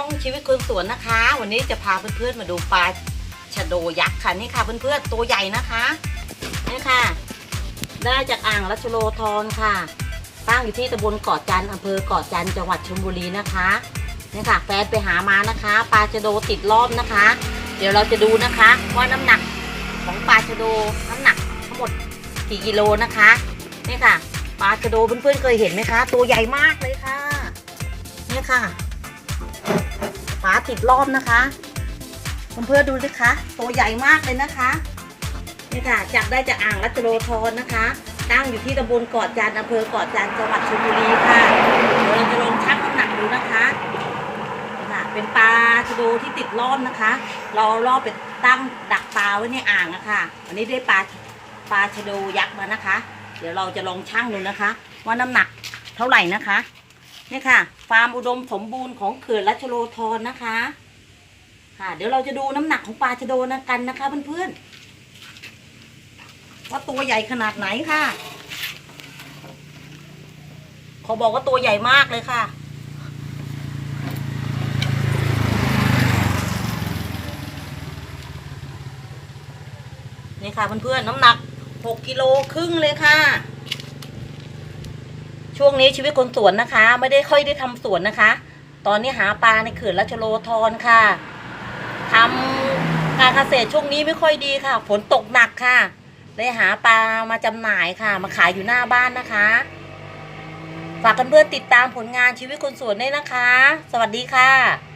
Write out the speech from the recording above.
องชีวิตคนสวนนะคะ วันนี้จะพาเพื่อนๆมาดูปลาชะโดยักษ์ค่ะนี่ค่ะเพื่อนๆตัวใหญ่นะคะนี่ค่ะ ได้จากอ่างรัชโลธรค่ะตั้งอยู่ที่ตำบลเกาะจันอำเภอเกาะจันจังหวัดชลบุรีนะคะนี่ค่ะแฟนไปหามานะคะปลาชะโดติดรอบนะคะ เดี๋ยวเราจะดูนะคะว่าน้ำหนักของปลาชะโดน้ำหนักทั้งหมดกี่กิโลนะคะนี่ค่ะปลาชะโดเพื่อนๆเคยเห็นไหมคะ ตัวใหญ่มากเลยค่ะนี่ค่ะ ฝาติดรอบนะคะเพื่อนๆดูสิคะตัวใหญ่มากเลยนะคะนี่ค่ะจับได้จากอ่างรัชโลธรนะคะ ตั้งอยู่ที่ตำบลเกาะจันทร์อำเภอเกาะจันทร์จังหวัดชลบุรีค่ะเดี๋ยวเราจะลองชั่งน้ำหนักดูนะคะนี่ค่ะเป็นปลาชะโดที่ติดรอบนะคะ เราเอรอบไปตั้งดักปลาไว้ในอ่างนะคะวันนี้ได้ปลาปลาชะโดยักษ์มานะคะ เดี๋ยวเราจะลองชั่งดูนะคะ ว่าน้ำหนักเท่าไหร่นะคะ นี่ค่ะฟาร์มอุดมสมบูรณ์ของเขื่อนรัชโลธรนะคะ ค่ะ เดี๋ยวเราจะดูน้ำหนักของปลาชะโดนะกันนะคะเพื่อนๆว่าตัวใหญ่ขนาดไหนค่ะขาบอกว่าตัวใหญ่มากเลยค่ะนี่ค่ะเพื่อนๆน้ำหนัก 6กิโลครึ่งเลยค่ะ ช่วงนี้ชีวิตคนสวนนะคะ ไม่ได้ค่อยได้ทำสวนนะคะ ตอนนี้หาปลาในเขื่อนราชโลธรค่ะทำการเกษตรช่วงนี้ไม่ค่อยดีค่ะ ฝนตกหนักค่ะเลยหาปลามาจำหน่ายค่ะ มาขายอยู่หน้าบ้านนะคะ ฝากกันเพื่อนๆติดตามผลงานชีวิตคนสวนด้วยนะคะ สวัสดีค่ะ